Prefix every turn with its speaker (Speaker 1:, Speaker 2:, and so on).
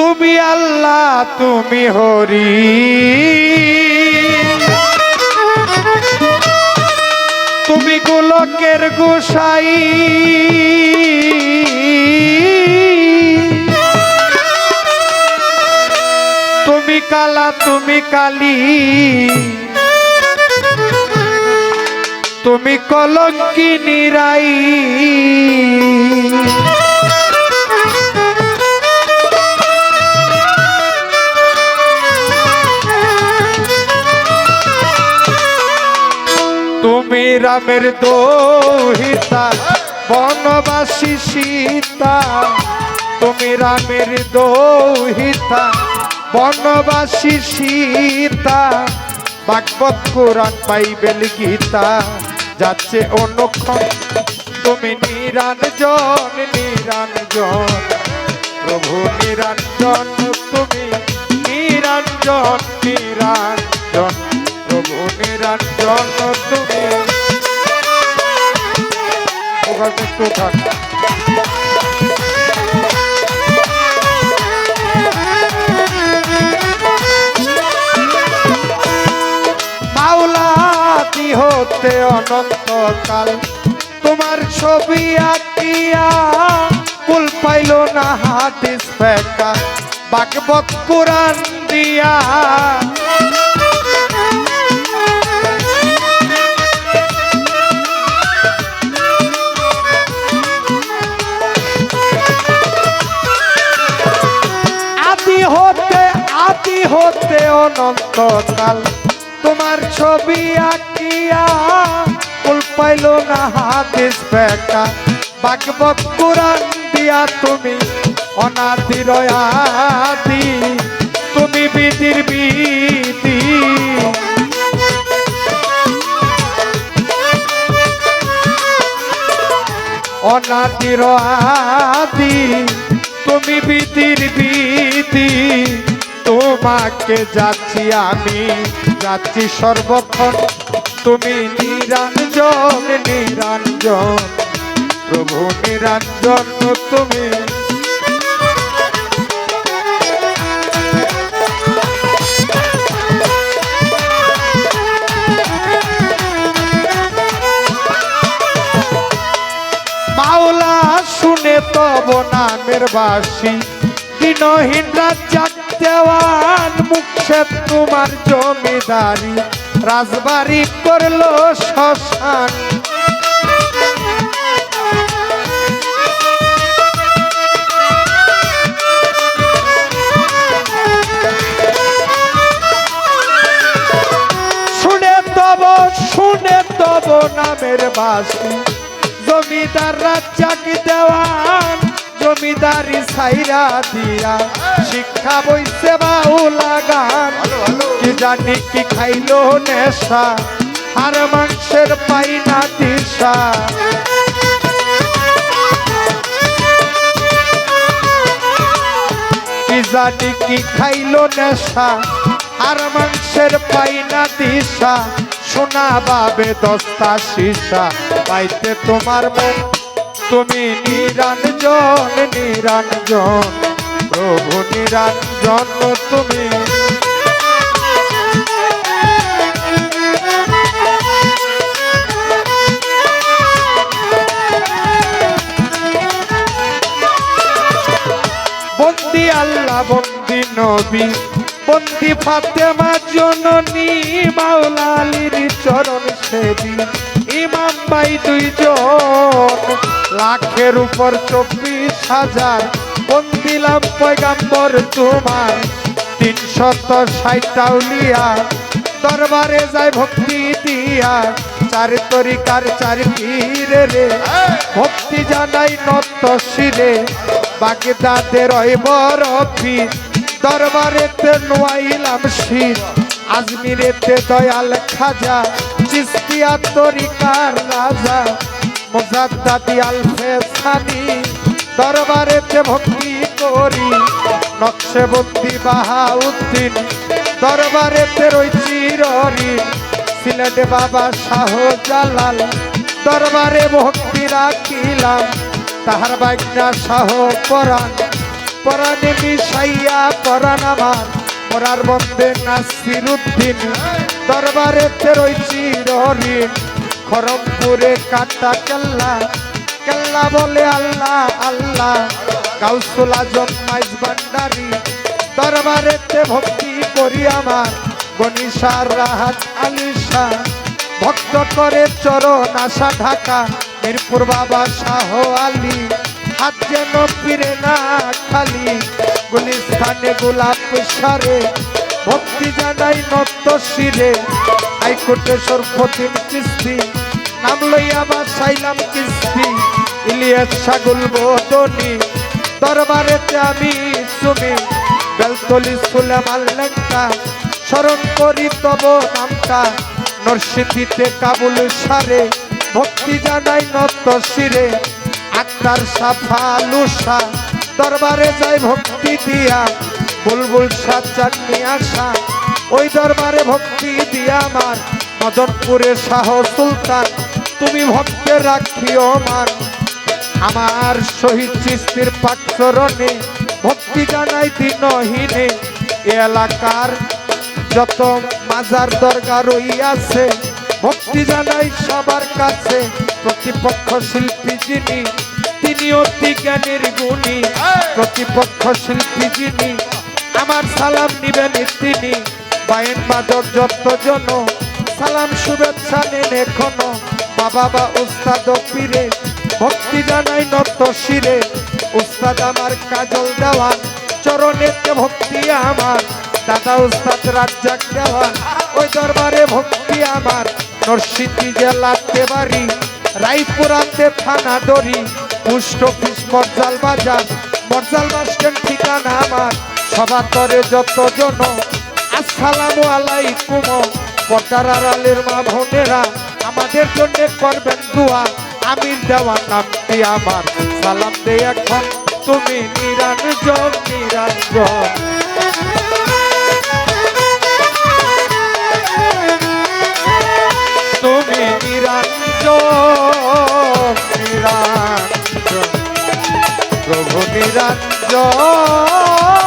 Speaker 1: তুমি আল্লাহ তুমি হরি। তুমি গোলকের গোসাই। তুমি কালা তুমি কালী। তুমি কলঙ্কি নিরাই তুমি রামের দোহিতা, বনবাসী সীতা। তুমি রামের দোহিতা, বনবাসী সীতা। ভাগবত কোরআন বাইবেল গীতা, যাচ্ছে অনুক্ষণ। তুমি নিরঞ্জন নিরঞ্জন। প্রভু নিরঞ্জন, তুমি নিরঞ্জন নিরঞ্জন। প্রভু নিরঞ্জন, তুমি ওখানে একটু থাক। মাওলাদি হতে অনন্তকাল, তোমার ছবি আঁকিয়া কুল পাইল না হাদিস ফেকা। বাগবত কোরআন দিয়া হতে অনন্তকাল তোমার ছবি আঁকিয়া কুল পাইল না হাদিস ফেকা বাগবত কোরআন দিয়া তুমি অনাদির আদি তুমি বিধির বিধি। অনাদির আদি তুমি বিধির বিধি। তোমাকে যাচ্ছি আমি, যাচ্ছি সর্বক্ষণ। তুমি নিরঞ্জন নিরঞ্জন, প্রভু নিরঞ্জন তুমি। মাওলা, শুনে তব নামের বাসি দিনহীন রাজ্জাক দেওয়ান মুখে তোমার জমিদারি। রাজবাড়ি করল শ্মশান। শুনে তব নামের বাসি। জমিদার রাজ্জাক দেওয়ান জমিদারি সাইরা দিয়া শিক্ষা বইছে বাউলা গান। কি জানি কি খাইলো নেশা হার মাংসের পাই না দিশা। কি জানি কি খাইলো নেশা আর মাংসের পাই না দিশা। সোনা বাবে দস্তা সীসা পাইতে তোমার মন তুমি নিরঞ্জন নিরঞ্জন, প্রভু নিরঞ্জন তুমি। বন্দি আল্লাহ, বন্দি নবী, বন্দি ফাতেমা জননী মাওলা আলীর চরণ সেবী। ইমাম ভাই দুইজন লাখের উপর চব্বিশ হাজার। বন্দিলাম পয়গাম্বর তোমার? তিনশত ষাটাউলিয়া দরবারে যায় ভক্তি দিয়া। চার তরিকার চার পীরে রে। ভক্তি জানাই নত শিরে। বাগদাদের ওই বড় পীর দরবারেতে নোয়াইলাম শীত আজমিরেতে দয়াল খাজা, চিস্তিয়া তরিকার রাজা। মুজাদ্দাদি আলফে সানি দরবারেতে ভক্তি করি। নকশেবন্দি বাহাউদ্দিন দরবারেতে রয়েছি ররি। সিলেটে বাবা শাহ দরবারে ভক্তি রাখিলাম। তাহার বাগনা শাহ পরাণ, পরাণে মিশাইয়া পরাণ আমার। পরার বন্দে নাসির উদ্দিন দরবারে তেরোই চিরঋণ খরমপুরে কাটা কেল্লা কেল্লা বলে আল্লাহ আল্লাহ। গাউসুল আজম মাইজ ভান্ডারি, দরবারেতে ভক্তি করি আমার। গণিসার রাহাত আলিশা ভক্ত করে চরণ আশা ঢাকা। মিরপুর বাবা শাহ আলী, হাত যেন ফিরে না খালি। গুলিস্তানে গোলাপ সারে, ভক্তি জানাই নত শিরে। হাইকোর্টে সরফতিম কিস্তি নাম লইয়া বা সাইলাম কিস্তি, ইলিয়াস সাগুল বদনি। দরবারেতে আমি তুমি বেলতলি সুলেমান লেঙ্কা স্মরণ করি তব নামটা, নরসিংদীতে কাবুল সারে। ভক্তি জানাই নত শিরে আক্তার সাফা লুসা। দরবারে যাই ভক্তি দিয়া, বুলবুল সাত চাটনি আসা ওই দরবারে ভক্তি দিয়া আমার মদনপুরে শাহ সুলতান, তুমি ভক্তের রাখিও মান। আমার শহীদ চিস্তির পাকচরণে ভক্তি জানাই দিনহীনে এলাকার যত মাজার দরগা রইয়াছে, ভক্তি জানাই সবার কাছে। প্রতিপক্ষ শিল্পী যিনি, তিনি অতি জ্ঞানের গুণী। প্রতিপক্ষ শিল্পী যিনি, আমার সালাম নিবেন তিনি। বায়েন বাদর যত জন সালাম, শুভেচ্ছা নেন এখনও। বাবা বা উস্তাদ পীরে, ভক্তি জানাই নত শিরে। উস্তাদ আমার কাজল দেওয়ান চরণেতে ভক্তি আমার। দাদা, উস্তাদ রাজ্জাক দেওয়ান, ওই দরবারে ভক্তি আমার। নরসিংদী জেলাতে বাড়ি, রায়পুরাতে থানা দড়ি। পুষ্ট অফিস মর্জাল বাজার মর্জাল বাস স্ট্যান্ড ঠিকানা আমার। সভাতরে যত জন আসসালামু আলাইকুম। পর্দার আড়ালের মা বোনেরা, আমাদের জন্য করবেন দোয়া। আমির দেওয়া নামটি আমার। সালাম দে এখন তুমি নিরঞ্জন নিরঞ্জন তুমি নিরঞ্জন নিরঞ্জন প্রভু নিরঞ্জন